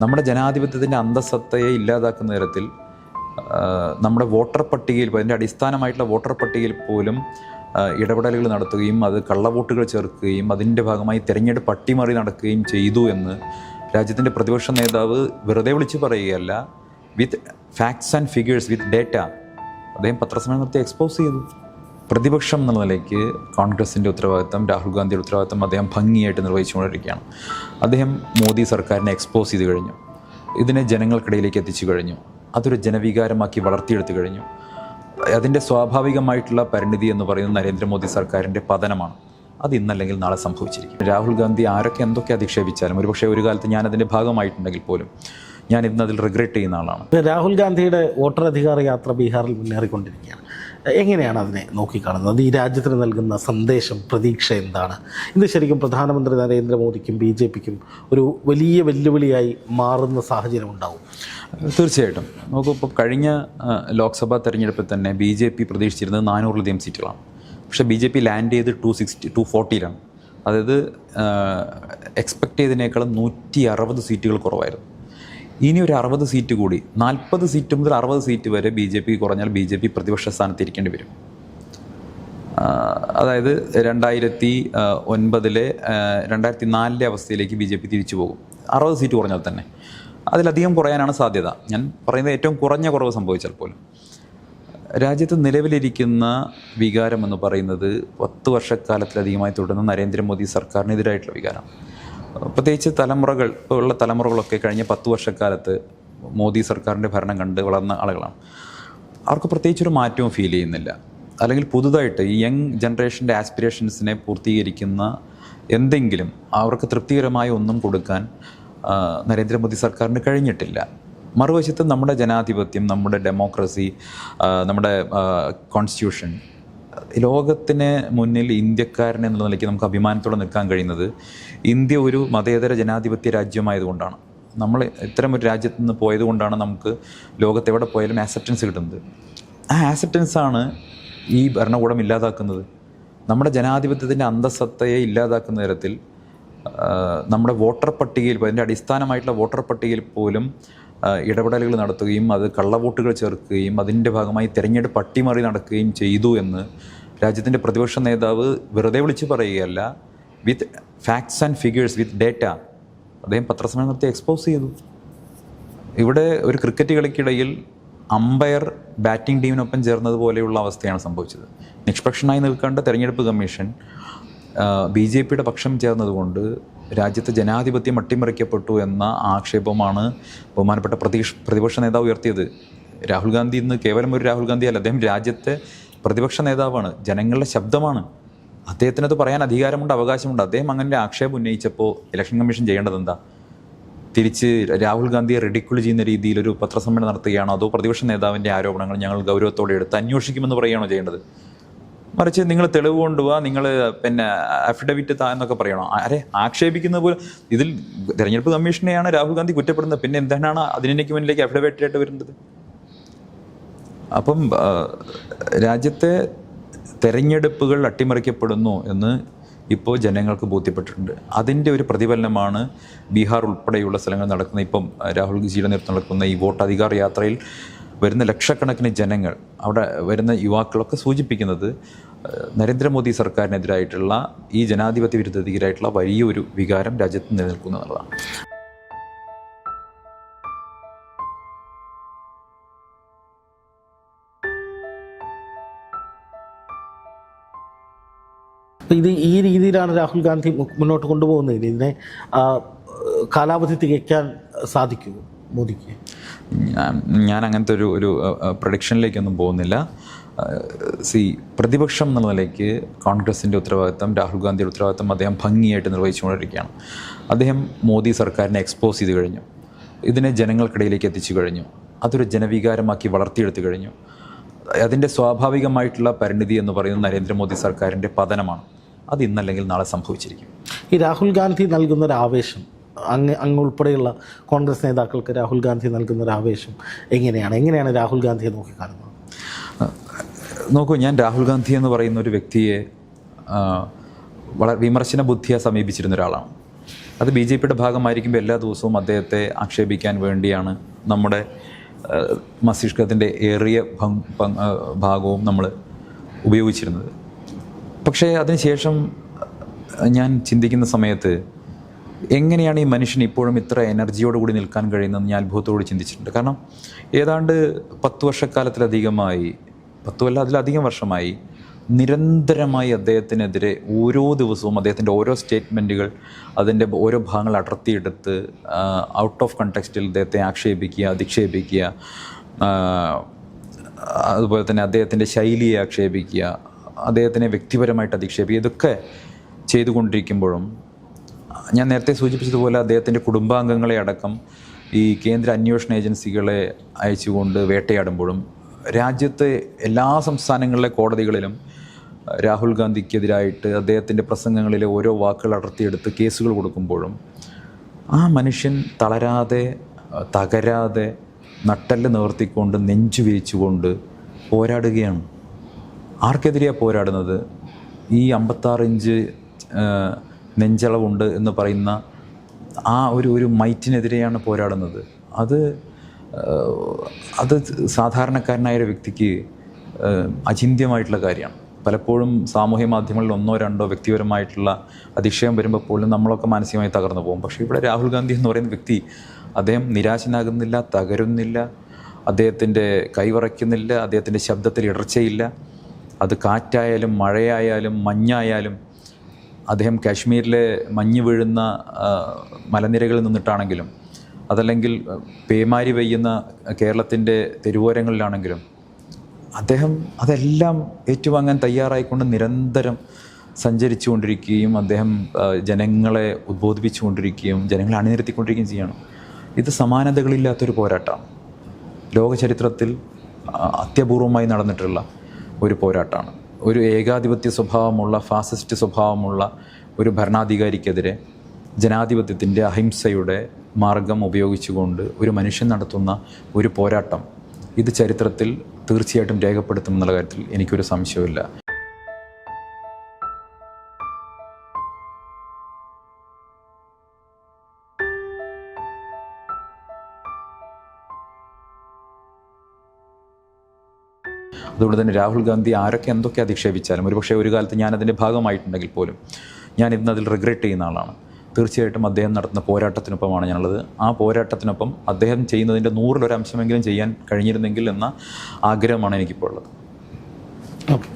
നമ്മുടെ ജനാധിപത്യത്തിന്റെ അന്തസത്തയെ ഇല്ലാതാക്കുന്ന തരത്തിൽ നമ്മുടെ വോട്ടർ പട്ടികയിൽ അതിന്റെ അടിസ്ഥാനമായിട്ടുള്ള വോട്ടർ പട്ടികയിൽ പോലും ഇടപെടലുകൾ നടത്തുകയും അത് കള്ളവോട്ടുകൾ ചേർക്കുകയും അതിന്റെ ഭാഗമായി തിരഞ്ഞെടുപ്പ് അട്ടിമറി നടക്കുകയും ചെയ്തു എന്ന് രാജ്യത്തിന്റെ പ്രതിപക്ഷ നേതാവ് വെറുതെ വിളിച്ച് പറയുകയല്ല. With facts and figures with data അദ്ദേഹം പത്രസമ്മേളനം നടത്തി എക്സ്പോസ് ചെയ്തു. പ്രതിപക്ഷം എന്നുള്ള നിലയ്ക്ക് കോൺഗ്രസിന്റെ ഉത്തരവാദിത്തം രാഹുൽ ഗാന്ധിയുടെ ഉത്തരവാദിത്തം അദ്ദേഹം ഭംഗിയായിട്ട് നിർവഹിച്ചുകൊണ്ടിരിക്കുകയാണ്. അദ്ദേഹം മോദി സർക്കാരിനെ എക്സ്പോസ് ചെയ്ത് കഴിഞ്ഞു. ഇതിനെ ജനങ്ങൾക്കിടയിലേക്ക് എത്തിച്ചു കഴിഞ്ഞു. അതൊരു ജനവികാരമാക്കി വളർത്തിയെടുത്തു കഴിഞ്ഞു. അതിന്റെ സ്വാഭാവികമായിട്ടുള്ള പരിണിതി എന്ന് പറയുന്നത് നരേന്ദ്രമോദി സർക്കാരിന്റെ പതനമാണ്. അത് ഇന്നല്ലെങ്കിൽ നാളെ സംഭവിച്ചിരിക്കും. രാഹുൽ ഗാന്ധി ആരൊക്കെ എന്തൊക്കെ അധിക്ഷേപിച്ചാലും ഒരുപക്ഷെ ഒരു കാലത്ത് ഞാൻ അതിന്റെ ഭാഗമായിട്ടുണ്ടെങ്കിൽ പോലും ഞാൻ ഇന്ന് അതിൽ റിഗ്രറ്റ് ചെയ്യുന്ന ആളാണ്. രാഹുൽ ഗാന്ധിയുടെ വോട്ടർ അധികാര യാത്ര ബീഹാറിൽ മുന്നേറിക്കൊണ്ടിരിക്കുകയാണ്. എങ്ങനെയാണ് അതിനെ നോക്കിക്കാണുന്നത്? ഈ രാജ്യത്തിന് നൽകുന്ന സന്ദേശം പ്രതീക്ഷ എന്താണ്? ഇത് ശരിക്കും പ്രധാനമന്ത്രി നരേന്ദ്രമോദിക്കും ബി ജെ പിക്കും ഒരു വലിയ വെല്ലുവിളിയായി മാറുന്ന സാഹചര്യം ഉണ്ടാവും. തീർച്ചയായിട്ടും. നോക്കൂ ഇപ്പോൾ കഴിഞ്ഞ ലോക്സഭാ തെരഞ്ഞെടുപ്പിൽ തന്നെ ബി ജെ പി പ്രതീക്ഷിച്ചിരുന്നത് നാനൂറിലധികം സീറ്റുകളാണ്. പക്ഷേ ബി ജെ പി ലാൻഡ് ചെയ്ത് ടു സിക്സ്റ്റി ടു ഫോർട്ടിയിലാണ്. അതായത് എക്സ്പെക്ട് ചെയ്തതിനേക്കാളും നൂറ്റി അറുപത് സീറ്റുകൾ കുറവായിരുന്നു. ഇനി ഒരു അറുപത് സീറ്റ് കൂടി. നാൽപ്പത് സീറ്റ് മുതൽ അറുപത് സീറ്റ് വരെ ബി ജെ പി കുറഞ്ഞാൽ ബി ജെ പി പ്രതിപക്ഷ സ്ഥാനത്ത് ഇരിക്കേണ്ടി വരും അതായത് രണ്ടായിരത്തി ഒൻപതിലെ രണ്ടായിരത്തി നാലിലെ അവസ്ഥയിലേക്ക് ബി ജെ പി തിരിച്ചു പോകും. അറുപത് സീറ്റ് കുറഞ്ഞാൽ തന്നെ. അതിലധികം കുറയാനാണ് സാധ്യത. ഞാൻ പറയുന്നത് ഏറ്റവും കുറഞ്ഞ കുറവ് സംഭവിച്ചാൽ പോലും. രാജ്യത്ത് നിലവിലിരിക്കുന്ന വികാരം എന്ന് പറയുന്നത് പത്ത് വർഷക്കാലത്തിലധികമായി തുടരുന്ന നരേന്ദ്രമോദി സർക്കാരിനെതിരായിട്ടുള്ള വികാരം. പ്രത്യേകിച്ച് തലമുറകൾ ഉള്ള തലമുറകളൊക്കെ കഴിഞ്ഞ പത്ത് വർഷക്കാലത്ത് മോദി സർക്കാരിന്റെ ഭരണം കണ്ട് വളർന്ന ആളുകളാണ്. അവർക്ക് പ്രത്യേകിച്ചൊരു മാറ്റവും ഫീൽ ചെയ്യുന്നില്ല. അല്ലെങ്കിൽ പുതുതായിട്ട് ഈ യങ് ജനറേഷന്റെ ആസ്പിറേഷൻസിനെ പൂർത്തീകരിക്കുന്ന എന്തെങ്കിലും അവർക്ക് തൃപ്തികരമായ ഒന്നും കൊടുക്കാൻ നരേന്ദ്രമോദി സർക്കാരിന് കഴിഞ്ഞിട്ടില്ല. മറുവശത്ത് നമ്മുടെ ജനാധിപത്യം നമ്മുടെ ഡെമോക്രസി നമ്മുടെ കോൺസ്റ്റിറ്റ്യൂഷൻ ലോകത്തിന് മുന്നിൽ ഇന്ത്യക്കാരൻ എന്നുള്ള നിലയ്ക്ക് നമുക്ക് അഭിമാനത്തോടെ നിൽക്കാൻ കഴിയുന്നത് ഇന്ത്യ ഒരു മതേതര ജനാധിപത്യ രാജ്യമായതുകൊണ്ടാണ്. നമ്മൾ ഇത്തരം ഒരു രാജ്യത്ത് നിന്ന് പോയതുകൊണ്ടാണ് നമുക്ക് ലോകത്തെവിടെ പോയാലും ആക്സെപ്റ്റൻസ് കിട്ടുന്നത്. ആ ആക്സെപ്റ്റൻസാണ് ഈ ഭരണകൂടം ഇല്ലാതാക്കുന്നത്. നമ്മുടെ ജനാധിപത്യത്തിന്റെ അന്തസത്തയെ ഇല്ലാതാക്കുന്ന തരത്തിൽ നമ്മുടെ വോട്ടർ പട്ടികയിൽ അതിന്റെ അടിസ്ഥാനമായിട്ടുള്ള വോട്ടർ പട്ടികയിൽ പോലും ഇടപെടലുകൾ നടത്തുകയും അത് കള്ളവോട്ടുകൾ ചേർക്കുകയും അതിന്റെ ഭാഗമായി തെരഞ്ഞെടുപ്പ് അട്ടിമറി നടക്കുകയും ചെയ്തു എന്ന് രാജ്യത്തിന്റെ പ്രതിപക്ഷ നേതാവ് വെറുതെ വിളിച്ച് പറയുകയല്ല with facts and figures with data അദ്ദേഹം പത്രസമ്മേളനം നടത്തി എക്സ്പോസ് ചെയ്തു. ഇവിടെ ഒരു ക്രിക്കറ്റ് കളിക്കിടയിൽ അമ്പയർ ബാറ്റിംഗ് ടീമിനൊപ്പം ചേർന്നതുപോലെയുള്ള അവസ്ഥയാണ് സംഭവിച്ചത്. നിഷ്പക്ഷനായി നിൽക്കേണ്ട തെരഞ്ഞെടുപ്പ് കമ്മീഷൻ ബി ജെ പിയുടെ പക്ഷം ചേർന്നതുകൊണ്ട് രാജ്യത്തെ ജനാധിപത്യം അട്ടിമറിക്കപ്പെട്ടു എന്ന ആക്ഷേപമാണ് ബഹുമാനപ്പെട്ട പ്രതീക്ഷ പ്രതിപക്ഷ നേതാവ് ഉയർത്തിയത്. രാഹുൽ ഗാന്ധി ഇന്ന് കേവലം ഒരു രാഹുൽ ഗാന്ധി അല്ല അദ്ദേഹം രാജ്യത്തെ പ്രതിപക്ഷ നേതാവാണ് ജനങ്ങളുടെ ശബ്ദമാണ്. അദ്ദേഹത്തിനത് പറയാൻ അധികാരമുണ്ട് അവകാശമുണ്ട്. അദ്ദേഹം അങ്ങനെ ആക്ഷേപം ഉന്നയിച്ചപ്പോൾ ഇലക്ഷൻ കമ്മീഷൻ ചെയ്യേണ്ടത് എന്താ? തിരിച്ച് രാഹുൽ ഗാന്ധിയെ റെഡിക്കുൾ ചെയ്യുന്ന രീതിയിൽ ഒരു പത്രസമ്മേളനം നടത്തുകയാണോ? അതോ പ്രതിപക്ഷ നേതാവിന്റെ ആരോപണങ്ങൾ ഞങ്ങൾ ഗൗരവത്തോടെ എടുത്ത് അന്വേഷിക്കുമെന്ന് പറയുകയാണോ ചെയ്യേണ്ടത്? മറിച്ച് നിങ്ങൾ തെളിവ് കൊണ്ടുപോവാ നിങ്ങൾ പിന്നെ അഫിഡവിറ്റ് താ എന്നൊക്കെ പറയണോ. അരെ ആക്ഷേപിക്കുന്ന പോലെ ഇതിൽ തെരഞ്ഞെടുപ്പ് കമ്മീഷനെയാണ് രാഹുൽ ഗാന്ധി കുറ്റപ്പെടുന്നത്. പിന്നെ എന്താണ് അതിനേക്ക് മുന്നിലേക്ക് അഫിഡവിറ്റ് ആയിട്ട് വരുന്നത്? അപ്പം രാജ്യത്തെ തെരഞ്ഞെടുപ്പുകൾ അട്ടിമറിക്കപ്പെടുന്നു എന്ന് ഇപ്പോൾ ജനങ്ങൾക്ക് ബോധ്യപ്പെട്ടിട്ടുണ്ട്. അതിന്റെ ഒരു പ്രതിഫലനമാണ് ബീഹാർ ഉൾപ്പെടെയുള്ള സ്ഥലങ്ങളിൽ നടക്കുന്ന ഇപ്പം രാഹുൽ ഗാന്ധിയുടെ നേതൃത്വം നടക്കുന്ന ഈ വോട്ട് അധികാർ യാത്രയിൽ വരുന്ന ലക്ഷക്കണക്കിന് ജനങ്ങൾ അവിടെ വരുന്ന യുവാക്കളൊക്കെ സൂചിപ്പിക്കുന്നത് നരേന്ദ്രമോദി സർക്കാരിനെതിരായിട്ടുള്ള ഈ ജനാധിപത്യ വിരുദ്ധതയ്ക്കെതിരായിട്ടുള്ള വലിയൊരു വികാരം രാജ്യത്ത് നിലനിൽക്കുന്നു എന്നുള്ളതാണ്. ഇത് ഈ രീതിയിലാണ് രാഹുൽ ഗാന്ധി മുന്നോട്ട് കൊണ്ടുപോകുന്നത്. ഇതിനെ കാലാവധി തികയ്ക്കാൻ സാധിക്കുമോ മോദിക്ക്? ഞാൻ അങ്ങനത്തെ ഒരു ഒരു പ്രൊഡിക്ഷനിലേക്കൊന്നും പോകുന്നില്ല. സി പ്രതിപക്ഷം എന്നുള്ള നിലയ്ക്ക് കോൺഗ്രസിന്റെ ഉത്തരവാദിത്തം രാഹുൽ ഗാന്ധിയുടെ ഉത്തരവാദിത്തം അദ്ദേഹം ഭംഗിയായിട്ട് നിർവഹിച്ചുകൊണ്ടിരിക്കുകയാണ്. അദ്ദേഹം മോദി സർക്കാരിനെ എക്സ്പോസ് ചെയ്ത് കഴിഞ്ഞു. ഇതിനെ ജനങ്ങൾക്കിടയിലേക്ക് എത്തിച്ചു കഴിഞ്ഞു. അതൊരു ജനവികാരമാക്കി വളർത്തിയെടുത്തു കഴിഞ്ഞു. അതിന്റെ സ്വാഭാവികമായിട്ടുള്ള പരിണിതി എന്ന് പറയുന്നത് നരേന്ദ്രമോദി സർക്കാരിന്റെ പതനമാണ്. അത് ഇന്നല്ലെങ്കിൽ നാളെ സംഭവിച്ചിരിക്കും. ഈ രാഹുൽ ഗാന്ധി നൽകുന്ന ഒരു ആവേശം അങ്ങ് അങ്ങ് ഉൾപ്പെടെയുള്ള കോൺഗ്രസ് നേതാക്കൾക്ക് രാഹുൽ ഗാന്ധി നൽകുന്ന ഒരു ആവേശം എങ്ങനെയാണ്? എങ്ങനെയാണ് രാഹുൽ ഗാന്ധിയെ നോക്കിക്കാണുന്നത്? നോക്കൂ ഞാൻ രാഹുൽ ഗാന്ധി എന്ന് പറയുന്ന ഒരു വ്യക്തിയെ വളരെ വിമർശന ബുദ്ധിയെ സമീപിച്ചിരുന്ന ഒരാളാണ്. അത് ബി ജെ പിയുടെ ഭാഗമായിരിക്കുമ്പോൾ എല്ലാ ദിവസവും അദ്ദേഹത്തെ ആക്ഷേപിക്കാൻ വേണ്ടിയാണ് നമ്മുടെ മസ്തിഷ്കത്തിന്റെ ഏറിയ ഭാഗവും നമ്മൾ ഉപയോഗിച്ചിരുന്നത്. പക്ഷേ അതിനുശേഷം ഞാൻ ചിന്തിക്കുന്ന സമയത്ത് എങ്ങനെയാണ് ഈ മനുഷ്യൻ ഇപ്പോഴും ഇത്ര എനർജിയോട് കൂടി നിൽക്കാൻ കഴിയുന്നതെന്ന് ഞാൻ അത്ഭുതത്തോട് ചിന്തിച്ചിട്ടുണ്ട്. കാരണം ഏതാണ്ട് പത്ത് വർഷക്കാലത്തിലധികമായി പത്തുമല്ല അതിലധികം വർഷമായി നിരന്തരമായി അദ്ദേഹത്തിനെതിരെ ഓരോ ദിവസവും അദ്ദേഹത്തിന്റെ ഓരോ സ്റ്റേറ്റ്മെന്റുകൾ അതിന്റെ ഓരോ ഭാഗങ്ങൾ അടർത്തിയെടുത്ത് ഔട്ട് ഓഫ് കണ്ടക്സ്റ്റിൽ അദ്ദേഹത്തെ ആക്ഷേപിക്കുക അധിക്ഷേപിക്കുക അതുപോലെ തന്നെ അദ്ദേഹത്തിന്റെ ശൈലിയെ ആക്ഷേപിക്കുക അദ്ദേഹത്തിനെ വ്യക്തിപരമായിട്ട് അധിക്ഷേപിക്കുക ഇതൊക്കെ ചെയ്തുകൊണ്ടിരിക്കുമ്പോഴും ഞാൻ നേരത്തെ സൂചിപ്പിച്ചതുപോലെ അദ്ദേഹത്തിന്റെ കുടുംബാംഗങ്ങളെ അടക്കം ഈ കേന്ദ്ര അന്വേഷണ ഏജൻസികളെ അയച്ചുകൊണ്ട് വേട്ടയാടുമ്പോഴും രാജ്യത്തെ എല്ലാ സംസ്ഥാനങ്ങളിലെ കോടതികളിലും രാഹുൽ ഗാന്ധിക്കെതിരായിട്ട് അദ്ദേഹത്തിന്റെ പ്രസംഗങ്ങളിലെ ഓരോ വാക്കുകൾ അടർത്തിയെടുത്ത് കേസുകൾ കൊടുക്കുമ്പോഴും ആ മനുഷ്യൻ തളരാതെ തകരാതെ നട്ടൽ നിവർത്തിക്കൊണ്ട് നെഞ്ചു വിരിച്ചുകൊണ്ട് പോരാടുകയാണ്. ആർക്കെതിരെയാണ് പോരാടുന്നത്? ഈ അമ്പത്താറ് ഇഞ്ച് ഏഹ്, നെഞ്ചളവുണ്ട് എന്ന് പറയുന്ന ആ ഒരു ഒരു മൈറ്റിനെതിരെയാണ് പോരാടുന്നത്. അത് അത് സാധാരണക്കാരനായ ഒരു വ്യക്തിക്ക് അചിന്യമായിട്ടുള്ള കാര്യമാണ്. പലപ്പോഴും സാമൂഹ്യ മാധ്യമങ്ങളിൽ ഒന്നോ രണ്ടോ വ്യക്തിപരമായിട്ടുള്ള അതിശയം വരുമ്പോൾ പോലും നമ്മളൊക്കെ മാനസികമായി തകർന്നു പോകും. പക്ഷേ ഇവിടെ രാഹുൽ ഗാന്ധി എന്ന് പറയുന്ന വ്യക്തി അദ്ദേഹം നിരാശനാകുന്നില്ല തകരുന്നില്ല അദ്ദേഹത്തിന്റെ കൈവറയ്ക്കുന്നില്ല അദ്ദേഹത്തിന്റെ ശബ്ദത്തിൽ ഇടർച്ചയില്ല. അത് കാറ്റായാലും മഴയായാലും മഞ്ഞായാലും അദ്ദേഹം കാശ്മീരിലെ മഞ്ഞ് വീഴുന്ന മലനിരകളിൽ നിന്നിട്ടാണെങ്കിലും അതല്ലെങ്കിൽ പേമാരി പെയ്യുന്ന കേരളത്തിന്റെ തെരുവോരങ്ങളിലാണെങ്കിലും അദ്ദേഹം അതെല്ലാം ഏറ്റുവാങ്ങാൻ തയ്യാറായിക്കൊണ്ട് നിരന്തരം സഞ്ചരിച്ചു കൊണ്ടിരിക്കുകയും അദ്ദേഹം ജനങ്ങളെ ഉദ്ബോധിപ്പിച്ചു കൊണ്ടിരിക്കുകയും ജനങ്ങളെ അണിനിരത്തിക്കൊണ്ടിരിക്കുകയും ചെയ്യണം. ഇത് സമാനതകളില്ലാത്തൊരു പോരാട്ടമാണ്. ലോകചരിത്രത്തിൽ അത്യപൂർവമായി നടന്നിട്ടുള്ള ഒരു പോരാട്ടമാണ്. ഒരു ഏകാധിപത്യ സ്വഭാവമുള്ള ഫാസിസ്റ്റ് സ്വഭാവമുള്ള ഒരു ഭരണാധികാരിക്കെതിരെ ജനാധിപത്യത്തിന്റെ അഹിംസയുടെ മാർഗം ഉപയോഗിച്ചുകൊണ്ട് ഒരു മനുഷ്യൻ നടത്തുന്ന ഒരു പോരാട്ടം. ഇത് ചരിത്രത്തിൽ തീർച്ചയായിട്ടും രേഖപ്പെടുത്തുമെന്നുള്ള കാര്യത്തിൽ എനിക്കൊരു സംശയവുമില്ല. അതുകൊണ്ട് തന്നെ രാഹുൽ ഗാന്ധി ആരൊക്കെ എന്തൊക്കെ അധിക്ഷേപിച്ചാലും ഒരുപക്ഷെ ഒരു കാലത്ത് ഞാൻ അതിന്റെ ഭാഗമായിട്ടുണ്ടെങ്കിൽ പോലും ഞാൻ ഇന്ന് അതിൽ റിഗ്രറ്റ് ചെയ്യുന്ന ആളാണ്. തീർച്ചയായിട്ടും അദ്ദേഹം നടത്തുന്ന പോരാട്ടത്തിനൊപ്പമാണ് ഞാനുള്ളത്. ആ പോരാട്ടത്തിനൊപ്പം അദ്ദേഹം ചെയ്യുന്നതിന്റെ നൂറിലൊരംശമെങ്കിലും ചെയ്യാൻ കഴിഞ്ഞിരുന്നെങ്കിൽ എന്ന ആഗ്രഹമാണ് എനിക്കിപ്പോൾ ഉള്ളത്. ഓക്കെ.